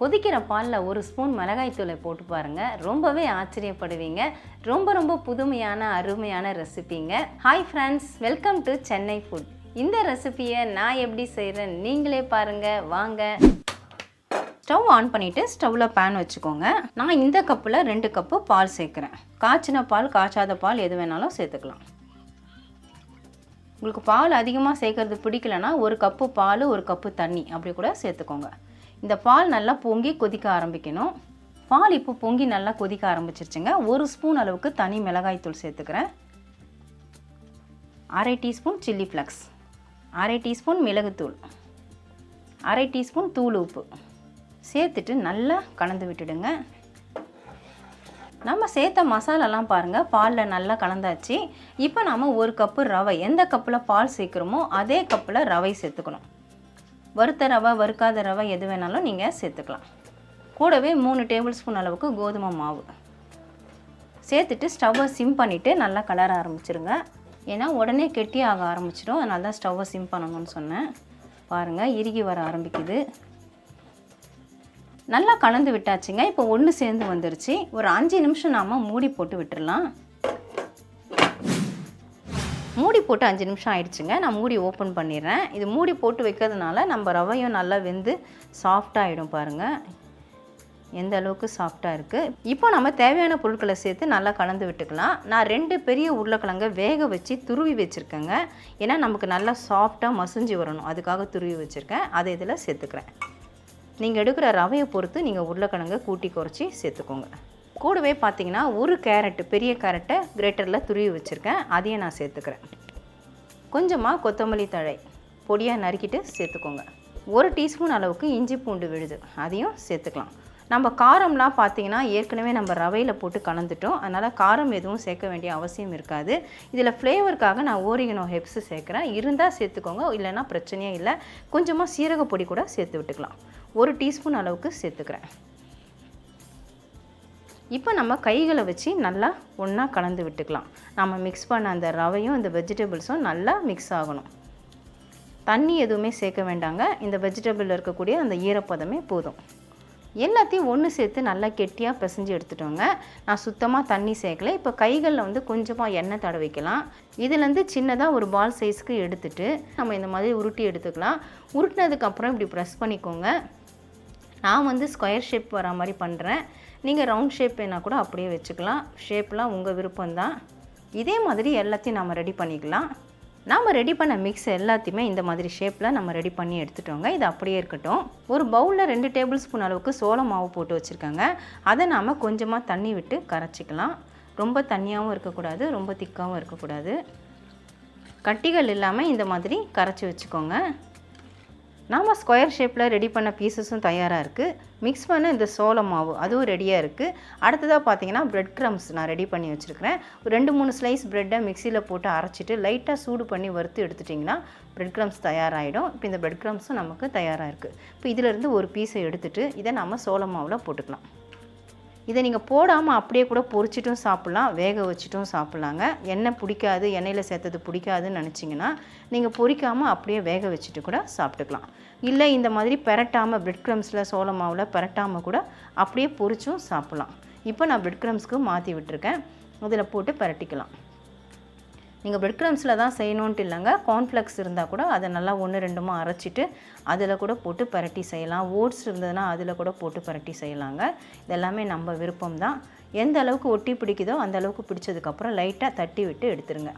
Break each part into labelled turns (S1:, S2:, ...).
S1: கொதிக்கிற பாலில் ஒரு ஸ்பூன் மிளகாய்த்தூளை போட்டு பாருங்கள் ரொம்பவே ஆச்சரியப்படுவீங்க. ரொம்ப ரொம்ப புதுமையான அருமையான ரெசிபிங்க. Hi friends welcome to Chennai food இந்த ரெசிபியை நான் எப்படி செய்கிறேன் நீங்களே பாருங்கள் வாங்க. ஸ்டவ் ஆன் பண்ணிவிட்டு ஸ்டவ்வில் பேன் வச்சுக்கோங்க. நான் இந்த கப்பில் ரெண்டு கப்பு பால் சேர்க்குறேன். காய்ச்சின பால் காய்ச்சாத பால் எது வேணாலும் சேர்த்துக்கலாம். உங்களுக்கு பால் அதிகமாக சேர்க்கறது பிடிக்கலனா ஒரு கப்பு பால் ஒரு கப்பு தண்ணி அப்படி கூட சேர்த்துக்கோங்க. இந்த பால் நல்லா பொங்கி கொதிக்க ஆரம்பிக்கணும். பால் இப்போ பொங்கி நல்லா கொதிக்க ஆரம்பிச்சிருச்சுங்க. ஒரு ஸ்பூன் அளவுக்கு தனி மிளகாய்த்தூள் சேர்த்துக்கிறேன். அரை டீஸ்பூன் சில்லி ஃப்ளக்ஸ். அரை டீஸ்பூன் மிளகுத்தூள் அரை டீஸ்பூன் தூள் உப்பு. சேர்த்துட்டு நல்லா கலந்து விட்டுடுங்க. நம்ம சேர்த்த மசாலாலாம் பாருங்கள் பாலில் நல்லா கலந்தாச்சு. இப்போ நாம் ஒரு கப்பு ரவை எந்த கப்பில் பால் சேர்க்குறோமோ அதே கப்பில் ரவை சேர்த்துக்கணும். வறுத்த ரவை வறுக்காத ரவை எது வேணாலும் நீங்கள் சேர்த்துக்கலாம். கூடவே மூணு டேபிள் ஸ்பூன் அளவுக்கு கோதுமை மாவு. சேர்த்துட்டு ஸ்டவ்வை சிம் பண்ணிவிட்டு நல்லா கலர ஆரம்பிச்சிருங்க. ஏன்னா உடனே கெட்டி ஆக ஆரம்பிச்சிடும். அதனால தான் ஸ்டவ்வை சிம் பண்ணணும்னு சொன்னேன். பாருங்கள் இறுகி வர ஆரம்பிக்குது. நல்லா கலந்து விட்டாச்சுங்க. இப்போ ஒன்று சேர்ந்து வந்துருச்சு. ஒரு அஞ்சு நிமிஷம் நாம் மூடி போட்டு விட்டுடலாம் போட்டு அஞ்சு நிமிஷம் ஆயிடுச்சுங்க. நான் மூடி ஓப்பன் பண்ணிடுறேன். இது மூடி போட்டு வைக்கிறதுனால நம்ம ரவையும் நல்லா வெந்து சாஃப்டாகிடும் பாருங்கள் எந்த அளவுக்கு சாஃப்டாக இருக்குது இப்போ நம்ம தேவையான பொருட்களை சேர்த்து நல்லா கலந்து விட்டுக்கலாம். நான் ரெண்டு பெரிய உருளைக்கிழங்கை வேக வச்சு துருவி வச்சுருக்கேங்க. ஏன்னா நமக்கு நல்லா சாஃப்டாக மசிஞ்சு வரணும். அதுக்காக துருவி வச்சுருக்கேன். அதை இதில் சேர்த்துக்கிறேன். நீங்கள் எடுக்கிற ரவையை பொறுத்து நீங்கள் உருளைக்கிழங்கை கூட்டி குறைச்சி சேர்த்துக்கோங்க. கூடவே பார்த்தீங்கன்னா ஒரு கேரட்டு பெரிய கேரட்டை கிரேட்டரில் துருவி வச்சுருக்கேன். அதையும் நான் சேர்த்துக்கிறேன். கொஞ்சமாக கொத்தமல்லி தழை பொடியாக நறுக்கிட்டு சேர்த்துக்கோங்க. ஒரு டீஸ்பூன் அளவுக்கு இஞ்சி பூண்டு விழுது அதையும் சேர்த்துக்கலாம். நம்ம காரம்லாம் பார்த்தீங்கன்னா ஏற்கனவே நம்ம ரவையில் போட்டு கலந்துட்டோம். அதனால் காரம் எதுவும் சேர்க்க வேண்டிய அவசியம் இருக்காது. இதில் ஃப்ளேவருக்காக நான் ஓரிகனோ ஹெப்ஸு சேர்க்குறேன். இருந்தால் சேர்த்துக்கோங்க இல்லைன்னா பிரச்சனையே இல்லை. கொஞ்சமாக சீரக பொடி கூட சேர்த்து விட்டுக்கலாம். ஒரு டீஸ்பூன் அளவுக்கு சேர்த்துக்கிறேன். இப்போ நம்ம கைகளை வச்சு நல்லா ஒன்றா கலந்து விட்டுக்கலாம். நம்ம மிக்ஸ் பண்ண அந்த ரவையும் இந்த வெஜிடபிள்ஸும் நல்லா மிக்ஸ் ஆகணும். தண்ணி எதுவுமே சேர்க்க வேண்டாங்க. இந்த வெஜிடபிளில் இருக்கக்கூடிய அந்த ஈரப்பதமே போதும். எல்லாத்தையும் ஒன்று சேர்த்து நல்லா கெட்டியாக பிசைஞ்சு எடுத்துட்டோங்க. நான் சுத்தமாக தண்ணி சேர்க்கல. இப்போ கைகளில் வந்து கொஞ்சமாக எண்ணெய் தடவிக்கலாம் இதுலேருந்து சின்னதாக ஒரு பால் சைஸ்க்கு எடுத்துகிட்டு நம்ம இந்த மாதிரி உருட்டி எடுத்துக்கலாம். உருட்டினதுக்கப்புறம் இப்படி ப்ரெஸ் பண்ணிக்கோங்க. நான் வந்து ஸ்கொயர் ஷேப் வர மாதிரி பண்ணுறேன் நீங்கள் ரவுண்ட் ஷேப் வேணால் கூட அப்படியே வச்சுக்கலாம். ஷேப்லாம் உங்கள் விருப்பம்தான். இதே மாதிரி எல்லாத்தையும் நம்ம ரெடி பண்ணிக்கலாம். நாம் ரெடி பண்ண மிக்ஸ் எல்லாத்தையுமே இந்த மாதிரி ஷேப்பில் நம்ம ரெடி பண்ணி எடுத்துட்டோங்க. இது அப்படியே இருக்கட்டும். ஒரு பவுலில் ரெண்டு டேபிள் ஸ்பூன் அளவுக்கு சோள மாவு போட்டு வச்சுருக்காங்க. அதை நாம் கொஞ்சமாக தண்ணி விட்டு கரைச்சிக்கலாம். ரொம்ப தண்ணியாகவும் இருக்கக்கூடாது ரொம்ப திக்காகவும் இருக்கக்கூடாது. கட்டிகள் இல்லாமல் இந்த மாதிரி கரைச்சி வச்சுக்கோங்க. நாம் ஸ்கொயர் ஷேப்பில் ரெடி பண்ண பீசஸும் தயாராக இருக்குது மிக்ஸ் பண்ண இந்த சோள மாவு அதுவும் ரெடியாக இருக்குது அடுத்ததாக பார்த்தீங்கன்னா ப்ரெட் க்ரம்ஸ் நான் ரெடி பண்ணி வச்சுருக்கிறேன். ஒரு ரெண்டு மூணு ஸ்லைஸ் ப்ரெட்டை மிக்சியில் போட்டு அரைச்சிட்டு லைட்டாக சூடு பண்ணி வறுத்து எடுத்துட்டிங்கன்னா ப்ரெட் க்ரம்ஸ் தயாராகிடும் இப்போ இந்த ப்ரெட் க்ரம்ஸும் நமக்கு தயாராக இருக்குது இப்போ இதிலேருந்து ஒரு பீஸை எடுத்துகிட்டு இதை நம்ம சோள மாவில் போட்டுக்கலாம். இதை நீங்கள் போடாமல் அப்படியே கூட பொரிச்சிட்டும் சாப்பிட்லாம் வேக வச்சுட்டும் சாப்பிட்லாங்க. எண்ணெய் பிடிக்காது எண்ணெயில் சேர்த்தது பிடிக்காதுன்னு நினச்சிங்கன்னா நீங்கள் பொரிக்காமல் அப்படியே வேக வச்சுட்டு கூட சாப்பிட்டுக்கலாம். இல்லை இந்த மாதிரி பெரட்டாமல் பிரெட் க்ரம்ஸில் சோள மாவில் பெரட்டாமல் கூட அப்படியே பொரிச்சும் சாப்பிட்லாம். இப்போ நான் பிரெட் க்ரம்ஸ்க்கு மாற்றி விட்டுருக்கேன். அதில் போட்டு பரட்டிக்கலாம். நீங்கள் பிரெட் க்ரம்ஸில் தான் செய்யணுன்ட்டு இல்லைங்க. கார்ன்ஃப்ளெக்ஸ் இருந்தால் கூட அதை நல்லா ஒன்று ரெண்டுமா அரைச்சிட்டு அதில் கூட போட்டு பரட்டி செய்யலாம். ஓட்ஸ் இருந்ததுன்னா அதில் கூட போட்டு பரட்டி செய்யலாங்க. இதெல்லாமே நம்ம விருப்பம் தான் எந்த அளவுக்கு ஒட்டி பிடிக்குதோ அந்த அளவுக்கு பிடிச்சதுக்கப்புறம் லைட்டாக தட்டி விட்டு எடுத்துருங்க.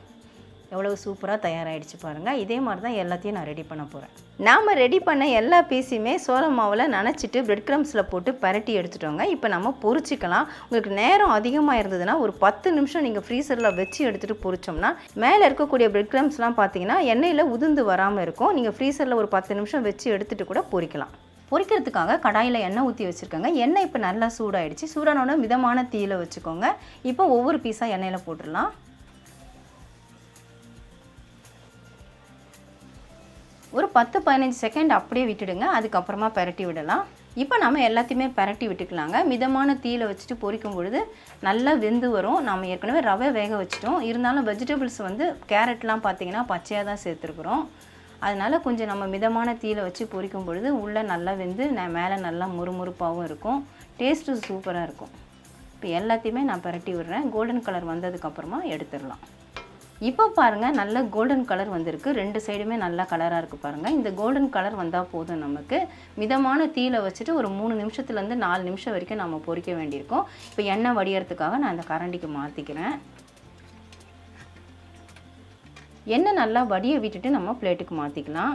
S1: எவ்வளவு சூப்பராக தயாராகிடுச்சு பாருங்கள் இதே மாதிரி தான் எல்லாத்தையும் நான் ரெடி பண்ண போகிறேன் நாம் ரெடி பண்ண எல்லா பீஸுமே சோள மாவில் நனைச்சிட்டு பிரெட் க்ரம்ஸில் போட்டு பரட்டி எடுத்துட்டோங்க. இப்போ நம்ம பொரிச்சிக்கலாம். உங்களுக்கு நேரம் அதிகமாக இருந்ததுன்னா ஒரு பத்து நிமிஷம் நீங்கள் ஃப்ரீசரில் வச்சு எடுத்துகிட்டு பொரிச்சோம்னா மேலே இருக்கக்கூடிய பிரெட் க்ரம்ஸ்லாம் பார்த்தீங்கன்னா எண்ணெயில் உதிர்ந்து வராமல் இருக்கும். நீங்கள் ஃப்ரீசரில் ஒரு பத்து நிமிஷம் வச்சு எடுத்துகிட்டு கூட பொறிக்கலாம் பொரிக்கிறதுக்காக கடாயில் எண்ணெய் ஊற்றி வச்சுருக்கோங்க. எண்ணெய் இப்போ நல்லா சூடாயிடுச்சு. சூடானோட மிதமான தீயில் வச்சுக்கோங்க. இப்போ ஒவ்வொரு பீஸாக எண்ணெயில் போட்டுடலாம். ஒரு பத்து பதினஞ்சு செகண்ட் அப்படியே விட்டுடுங்க. அதுக்கப்புறமா பரட்டி விடலாம். இப்போ நம்ம எல்லாத்தையுமே பரட்டி விட்டுக்கலாங்க. மிதமான தீயில் வச்சுட்டு பொரிக்கும் பொழுது நல்லா வெந்து வரும். நம்ம ஏற்கனவே ரவை வேக வச்சிட்டோம். இருந்தாலும் வெஜிடபிள்ஸ் வந்து கேரட்லாம் பார்த்தீங்கன்னா பச்சையாக தான் சேர்த்துருக்குறோம். அதனால் கொஞ்சம் நம்ம மிதமான தீயில் வச்சு பொரிக்கும் பொழுது உள்ளே நல்லா வெந்து ந- மேலே நல்லா முறுமுறுப்பாகவும் இருக்கும். டேஸ்ட்டு சூப்பராக இருக்கும். இப்போ எல்லாத்தையுமே நான் பரட்டி விடுறேன். கோல்டன் கலர் வந்ததுக்கப்புறமா எடுத்துடலாம். இப்போ பாருங்கள் நல்ல கோல்டன் கலர் வந்திருக்கு. ரெண்டு சைடுமே நல்ல கலராக இருக்குது பாருங்கள் இந்த கோல்டன் கலர் வந்தால் போதும் நமக்கு. மிதமான தீயில் வச்சுட்டு ஒரு மூணு நிமிஷத்துலேருந்து நாலு நிமிஷம் வரைக்கும் நம்ம பொறிக்க வேண்டியிருக்கும். இப்போ எண்ணெய் வடிகிறதுக்காக நான் இந்த கரண்டிக்கு மாற்றிக்கிறேன் எண்ணெய் நல்லா வடியை விட்டுட்டு நம்ம பிளேட்டுக்கு மாற்றிக்கலாம்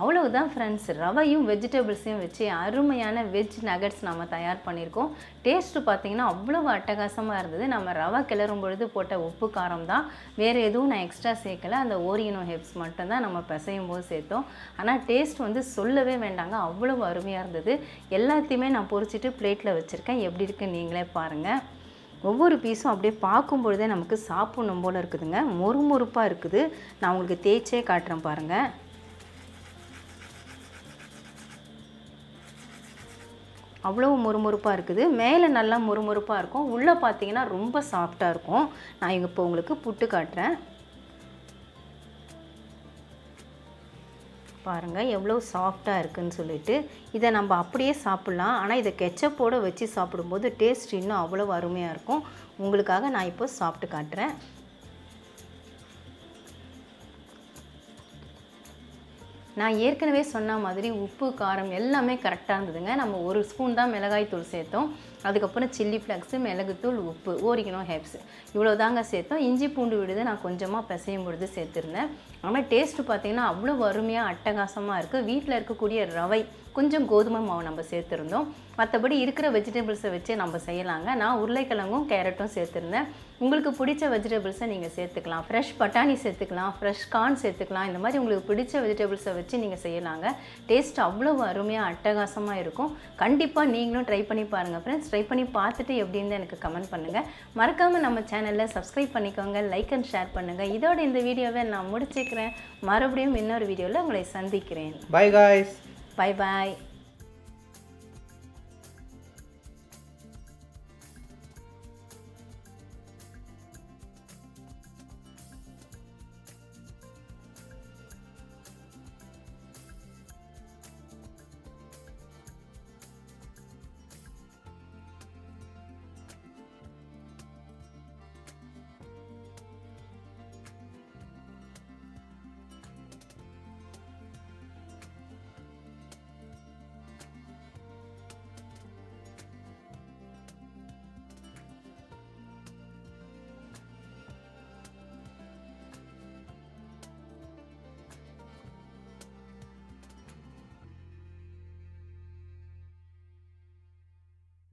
S1: அவ்வளவுதான் ஃப்ரெண்ட்ஸ் ரவையும் வெஜிடபிள்ஸையும் வச்சு அருமையான வெஜ் நகட்ஸ் நம்ம தயார் பண்ணியிருக்கோம். டேஸ்ட்டு பார்த்தீங்கன்னா அவ்வளோ அட்டகாசமாக இருந்தது. நம்ம ரவை கிளறும் பொழுது போட்ட உப்பு காரம் தான். வேறு எதுவும் நான் எக்ஸ்ட்ரா சேர்க்கல. அந்த ஓரியனோ ஹெப்ஸ் மட்டும்தான் நம்ம பிசையும் போது சேர்த்தோம். ஆனால் டேஸ்ட் வந்து சொல்லவே வேண்டாங்க. அவ்வளோ அருமையாக இருந்தது. எல்லாத்தையுமே நான் பொரிச்சிட்டு பிளேட்டில் வச்சுருக்கேன். எப்படி இருக்குன்னு நீங்களே பாருங்கள் ஒவ்வொரு பீஸும் அப்படியே பார்க்கும் பொழுதே நமக்கு சாப்பிடணும் போல் இருக்குதுங்க. மொறுமொறுப்பாக இருக்குது. நான் உங்களுக்கு தேய்ச்சே காட்டுறேன் பாருங்கள் அவ்வளோ முறுமுறுப்பாக இருக்குது. மேலே நல்லா முறுமுறுப்பாக இருக்கும். உள்ளே பார்த்தீங்கன்னா ரொம்ப சாஃப்டாக இருக்கும். நான் இப்போ உங்களுக்கு புட்டு காட்டுறேன். பாருங்கள் எவ்வளோ சாஃப்டாக இருக்குன்னு சொல்லிட்டு. இதை நம்ம அப்படியே சாப்பிட்லாம். ஆனால் இதை கெச்சப்போடு வச்சு சாப்பிடும்போது டேஸ்ட் இன்னும் அவ்வளோ அருமையாக இருக்கும். உங்களுக்காக நான் இப்போ சாப்பிட்டு காட்டுறேன். நான் ஏற்கனவே சொன்ன மாதிரி உப்பு காரம் எல்லாமே கரெக்டாக இருந்ததுங்க. நம்ம ஒரு ஸ்பூன் தான் மிளகாய் தூள் சேர்த்தோம். அதுக்கப்புறம் சில்லி ஃப்ளக்ஸு மிளகுத்தூள் உப்பு ஓரிக்கணும் ஹெப்ஸ் இவ்வளோ தாங்க சேர்த்தோம். இஞ்சி பூண்டு விடுது நான் கொஞ்சமாக பிசையும் பொழுது சேர்த்துருந்தேன். ஆனால் டேஸ்ட்டு பார்த்தீங்கன்னா அவ்வளோ அருமையாக அட்டகாசமாக இருக்குது வீட்டில் இருக்கக்கூடிய ரவை கொஞ்சம் கோதுமை மாவு நம்ம சேர்த்துருந்தோம். மற்றபடி இருக்கிற வெஜிடபிள்ஸை வச்சு நம்ம செய்யலாங்க. நான் உருளைக்கிழங்கும் கேரட்டும் சேர்த்துருந்தேன். உங்களுக்கு பிடிச்ச வெஜிடபிள்ஸை நீங்கள் சேர்த்துக்கலாம். ஃப்ரெஷ் பட்டாணி சேர்த்துக்கலாம் ஃப்ரெஷ் கார்ன் சேர்த்துக்கலாம். இந்த மாதிரி உங்களுக்கு பிடிச்ச வெஜிடபிள்ஸை வச்சு நீங்கள் செய்யலாங்க. டேஸ்ட் அவ்வளோ அருமையாக அட்டகாசமாக இருக்கும். கண்டிப்பாக நீங்களும் ட்ரை பண்ணி பாருங்கள் ஃப்ரெண்ட்ஸ் ட்ரை பண்ணி பார்த்துட்டு எப்படின்னு எனக்கு கமெண்ட் பண்ணுங்கள் மறக்காமல் நம்ம சேனலில் சப்ஸ்கிரைப் பண்ணிக்கோங்க. லைக் அண்ட் ஷேர் பண்ணுங்கள் இதோட இந்த வீடியோவை நான் முடிச்சுக்கிறேன். மறுபடியும் இன்னொரு வீடியோவில் உங்களை சந்திக்கிறேன்.
S2: Bye guys
S1: bye bye